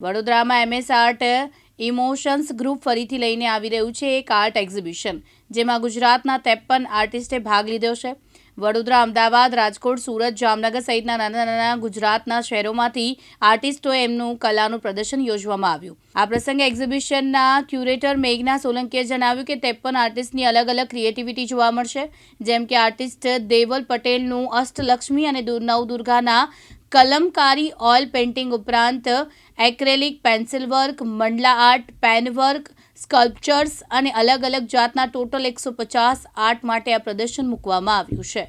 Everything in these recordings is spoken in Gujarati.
વડોદરામાં એમએસ આર્ટ ઇમોશન્સ ગ્રુપ ફરીથી લઈને આવી રહ્યું છે એક આર્ટ એક્ઝિબિશન, જેમાં ગુજરાતના ત્રેપન આર્ટિસ્ટે ભાગ લીધો છે. વડોદરા, અમદાવાદ, રાજકોટ, સુરત, જામનગર સહિતના નાના નાના ગુજરાતના શહેરોમાંથી આર્ટિસ્ટોએ એમનું કલાનું પ્રદર્શન યોજવામાં આવ્યું. આ પ્રસંગે એક્ઝિબિશનના ક્યુરેટર મેઘના સોલંકીએ જણાવ્યું કે ત્રેપન આર્ટિસ્ટની અલગ અલગ ક્રિએટિવિટી જોવા મળશે, જેમ કે આર્ટિસ્ટ દેવલ પટેલનું અષ્ટલક્ષ્મી અને નવ નવદુર્ગાના કલમકારી ઓઇલ પેઇન્ટિંગ ઉપરાંત acrylic pencil work, mandala art, pen work, sculptures અને અલગ અલગ જાતના ટોટલ એકસો પચાસ આર્ટ માટે આ પ્રદર્શન મૂકવામાં આવ્યું છે.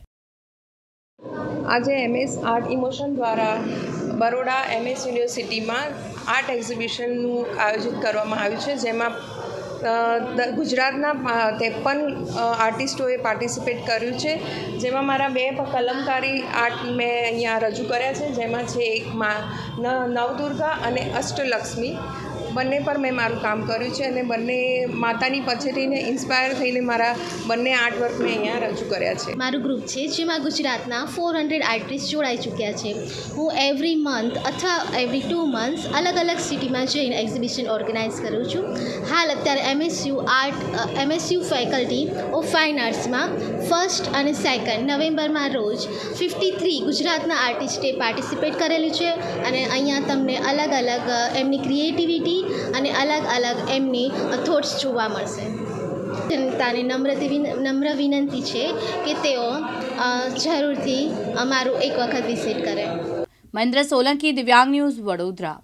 આજે એમએસ આર્ટ ઇમોશન દ્વારા બરોડા એમએસ યુનિવર્સિટીમાં આર્ટ એક્ઝિબિશનનું આયોજિત કરવામાં આવ્યું છે, જેમાં ગુજરાતના ત્રેપન આર્ટિસ્ટોએ પાર્ટિસિપેટ કર્યું છે. જેમાં મારા બે કલમકારી આર્ટ મેં અહીંયા રજૂ કર્યા છે. જેમાં છે એક મા નવદુર્ગા અને અષ્ટલક્ષ્મી. બંને પર મેં મારું કામ કર્યું છે અને બંને માતાની પછેટીને ઇન્સ્પાયર થઈને મારા બંને આર્ટવર્ક મેં અહીંયા રજૂ કર્યા છે. મારું ગ્રુપ છે જેમાં ગુજરાતના ફોર હંડ્રેડ આર્ટિસ્ટ જોડાઈ ચૂક્યા છે. હું એવરી મંથ અથવા એવરી ટુ મંથ્સ અલગ અલગ સિટીમાં જઈને એક્ઝિબિશન ઓર્ગેનાઇઝ કરું છું. હાલ અત્યારે MSU art MSU faculty of fine આર્ટ્સમાં first અને સેકન્ડ નવેમ્બરમાં રોજ ફિફ્ટી થ્રી ગુજરાતના આર્ટિસ્ટે પાર્ટિસિપેટ કરેલું છે અને અહીંયા તમને અલગ અલગ એમની ક્રિએટિવિટી અને અલગ અલગ એમની થોટ્સ જોવા મળશે. જનતાને નમ્ર નમ્ર વિનંતી છે કે તેઓ જરૂરથી અમારું એક વખત વિઝિટ કરે. મહેન્દ્ર સોલંકી, દિવ્યાંગ ન્યૂઝ વડોદરા.